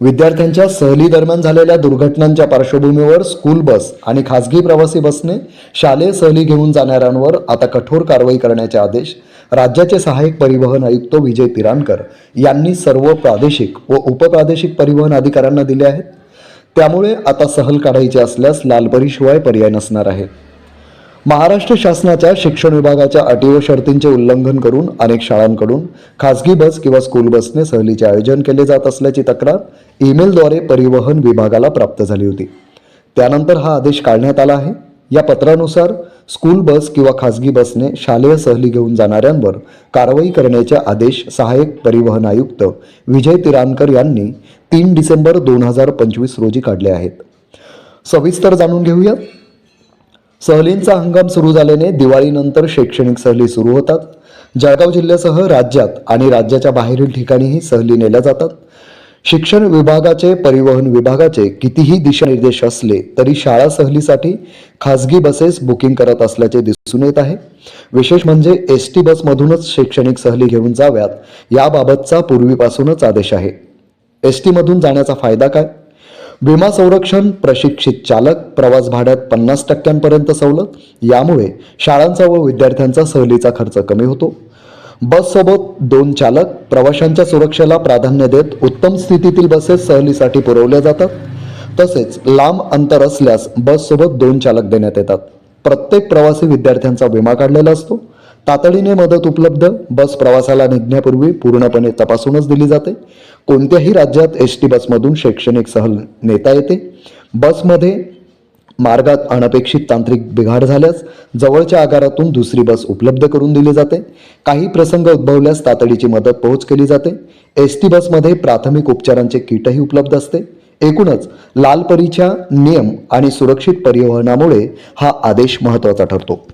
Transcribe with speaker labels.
Speaker 1: विद्यार्थ्यांच्या सहली दरम्यान झालेल्या दुर्घटनांच्या पार्श्वभूमीवर स्कूल बस आणि खासगी प्रवासी बसने शालेय सहली घेऊन जाणाऱ्यांवर आता कठोर कारवाई करण्याचे आदेश राज्याचे सहाय्यक परिवहन आयुक्त विजय पिराणकर यांनी सर्व प्रादेशिक व उपप्रादेशिक परिवहन अधिकाऱ्यांना दिले आहेत. त्यामुळे आता सहल काढायची असल्यास लालपरीशिवाय पर्याय नसणार आहे. महाराष्ट्र शासनाच्या शिक्षण विभागाच्या अटी व शर्तींचे उल्लंघन करून अनेक शाळांकडून खासगी बस किंवा स्कूल बसने सहलीचे आयोजन केले जात असल्याची तक्रार ईमेलद्वारे परिवहन विभागाला प्राप्त झाली होती. त्यानंतर हा आदेश काढण्यात आला आहे. या पत्रानुसार स्कूल बस किंवा खासगी बसने शालेय सहली घेऊन जाणाऱ्यांवर कारवाई करण्याचे आदेश सहाय्यक परिवहन आयुक्त विजय तिरानकर यांनी तीन डिसेंबर दोन हजार पंचवीस रोजी काढले आहेत. सविस्तर जाणून घेऊयात सहलींचा हंगाम सुरू झाल्याने दिवाळीनंतर शैक्षणिक सहली सुरू होतात. जळगाव जिल्ह्यासह राज्यात आणि राज्याच्या बाहेरील ठिकाणीही सहली नेल्या जातात. शिक्षण विभागाचे परिवहन विभागाचे कितीही दिशानिर्देश असले तरी शाळा सहलीसाठी खासगी बसेस बुकिंग करत असल्याचे दिसून येत आहे. विशेष म्हणजे एस टी बसमधूनच शैक्षणिक सहली घेऊन जाव्यात याबाबतचा पूर्वीपासूनच आदेश आहे. एस टीमधून जाण्याचा फायदा काय? विमा संरक्षण प्रशिक्षित चालक प्रवास भाड्यात पन्नास टक्क्यांपर्यंत सवलत. यामुळे शाळांचा व विद्यार्थ्यांचा सहलीचा खर्च कमी होतो. बससोबत दोन चालक प्रवाशांच्या सुरक्षेला प्राधान्य देत उत्तम स्थितीतील बसेस सहलीसाठी पुरवल्या जातात. तसेच लांब अंतर असल्यास बससोबत दोन चालक देण्यात येतात. प्रत्येक प्रवासी विद्यार्थ्यांचा विमा काढलेला असतो. तातडीने मदत उपलब्ध बस प्रवासाला निघण्यापूर्वी पूर्णपणे तपासूनच दिली जाते. कोणत्याही राज्यात एस टी बसमधून शैक्षणिक सहल नेता येते. बसमध्ये मार्गात अनपेक्षित तांत्रिक बिघाड झाल्यास जवळच्या आगारातून दुसरी बस उपलब्ध करून दिली जाते. काही प्रसंग उद्भवल्यास तातडीची मदत पोहोच केली जाते. एस टी बसमध्ये प्राथमिक उपचारांचे किटही उपलब्ध असते. एकूणच लालपरीच्या नियम आणि सुरक्षित परिवहनामुळे हा आदेश महत्त्वाचा ठरतो.